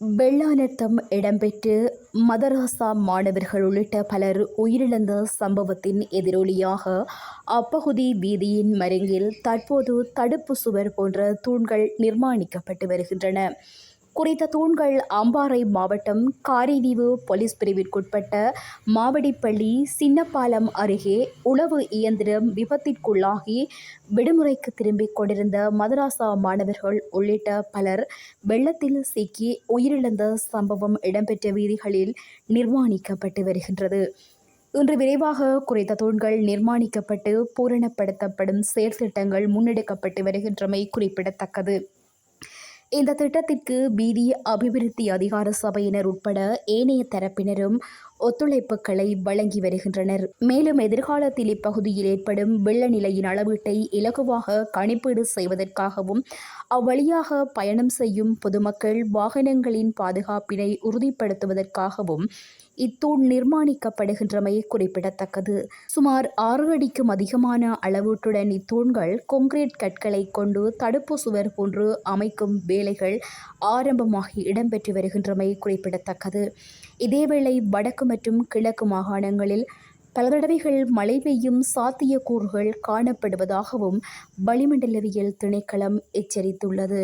வெள்ளானத்தம் இடம்பெற்று மதராசா மாணவர்கள் உள்ளிட்ட பலர் உயிரிழந்த சம்பவத்தின் எதிரொலியாக அப்பகுதி வீதியின் மருங்கில் தற்போது தடுப்பு சுவர் போன்ற தூண்கள் நிர்மாணிக்கப்பட்டு வருகின்றன. குறித்த தூண்கள் அம்பாறை மாவட்டம் காரைதீவு போலீஸ் பிரிவிற்குட்பட்ட மாவடிப்பள்ளி சின்னப்பாலம் அருகே உளவு இயந்திரம் விபத்திற்குள்ளாகி விடுமுறைக்கு திரும்பிக் கொண்டிருந்த மதராசா மாணவர்கள் உள்ளிட்ட பலர் வெள்ளத்தில் சிக்கி உயிரிழந்த சம்பவம் இடம்பெற்ற வீதிகளில் நிர்மாணிக்கப்பட்டு வருகின்றது. இன்று விரைவாக குறைத்த தூண்கள் நிர்மாணிக்கப்பட்டு பூரணப்படுத்தப்படும் செயற்திட்டங்கள் முன்னெடுக்கப்பட்டு வருகின்றமை குறிப்பிடத்தக்கது. இந்த திட்டத்திற்கு பீதி அபிவிருத்தி அதிகார சபையினர் உட்பட ஏனைய தரப்பினரும் ஒத்துழைப்புகளை வழங்கி வருகின்றனர். மேலும் எதிர்காலத்தில் இப்பகுதியில் ஏற்படும் வெள்ள நிலையின் அளவீட்டை இலகுவாக கணிப்பீடு செய்வதற்காகவும் அவ்வழியாக பயணம் செய்யும் பொதுமக்கள் வாகனங்களின் பாதுகாப்பினை உறுதிப்படுத்துவதற்காகவும் இத்தூண் நிர்மாணிக்கப்படுகின்றமை குறிப்பிடத்தக்கது. சுமார் ஆறு அடிக்கும் அதிகமான அளவீட்டுடன் இத்தூண்கள் கொங்கிரீட் கற்களை கொண்டு தடுப்பு சுவர் போன்று அமைக்கும் வேலைகள் ஆரம்பமாகி இடம்பெற்று வருகின்றமை குறிப்பிடத்தக்கது. இதேவேளை வடக்கு மற்றும் கிழக்கு மாகாணங்களில் பல தடவைகள் மழை பெய்யும் சாத்தியக்கூறுகள் காணப்படுவதாகவும் வளிமண்டலவியல் திணைக்களம் எச்சரித்துள்ளது.